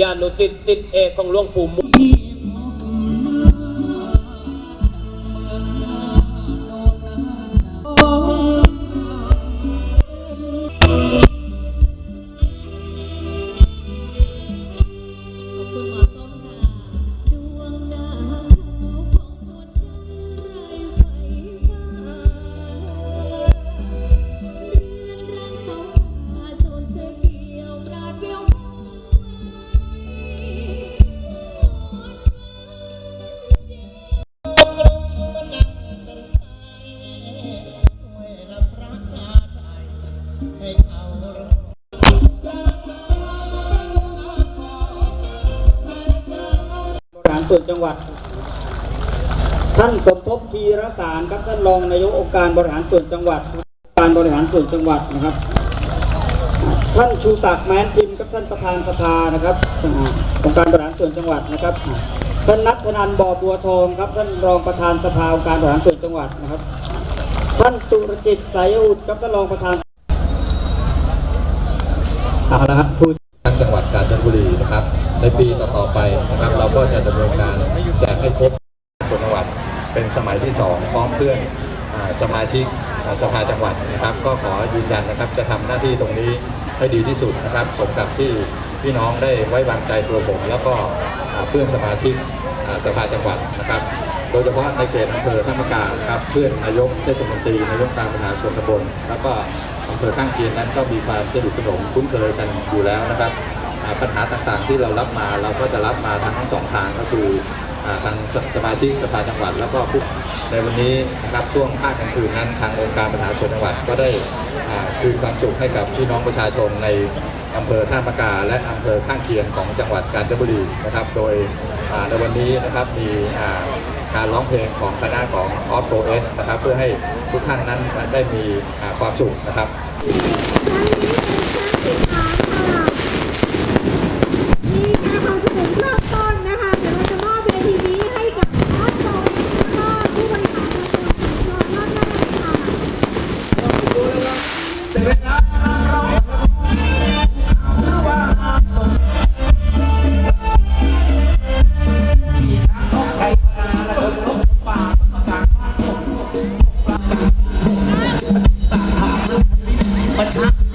ญาณุสิทธิ์สิทธิเอกของหลวงปู่มุ ส่วนจังหวัด ท่านสมภพทีรสารครับท่านรองนายกองค์การบริหารส่วนจังหวัด การบริหารส่วนจังหวัดนะครับ ท่านชูศักดิ์แม้นทิมครับท่านประธานสภานะครับองค์การบริหารส่วนจังหวัดนะครับ ท่านนัทธนันบ่อบัวทองครับท่านรองประธานสภาองค์การบริหารส่วนจังหวัดนะครับ ท่านสุรจิตสายอุดครับท่านรองประธานเอาละครับผู้ทางจังหวัดกาญจนบุรีนะครับ ในปีต่อๆไปนะครับ ก็จะดำเนินการแจกให้ครบส่วนจังหวัดเป็นสมัยที่ 2 พร้อมเพื่อนสมาชิกสภาจังหวัดนะครับ ก็ขอยืนยันนะครับจะทำหน้าที่ตรงนี้ให้ดีที่สุดนะครับสมกับที่พี่น้องได้ไว้วางใจตัวผม แล้วก็เพื่อนสมาชิกสภาจังหวัดนะครับ โดยเฉพาะในเขตอำเภอท่ามกาครับเพื่อนนายกเทศมนตรีนายกการบริหารส่วนตำบลแล้วก็อำเภอข้างเคียงนั้นก็มีความสนิทสนมคุ้นเคยกันอยู่แล้วนะครับ ปัญหาต่างๆ ที่เรารับมาเราก็จะรับมาทั้งสองทางก็คือทางสสมาชิกสภาจังหวัด แล้วก็ผู้ในวันนี้นะครับช่วงภาคกลางคืนนั้นทางองค์การบริหารส่วนจังหวัดก็ได้คืนความสุขให้กับพี่น้องประชาชนในอำเภอท่ามะกา และอำเภอข้างเคียงของจังหวัดกาญจนบุรีนะครับ โดยในวันนี้นะครับมีการร้องเพลงของคณะของออฟโฟเอสนะครับเพื่อให้ทุกท่านนั้นได้มีความสุขนะครับ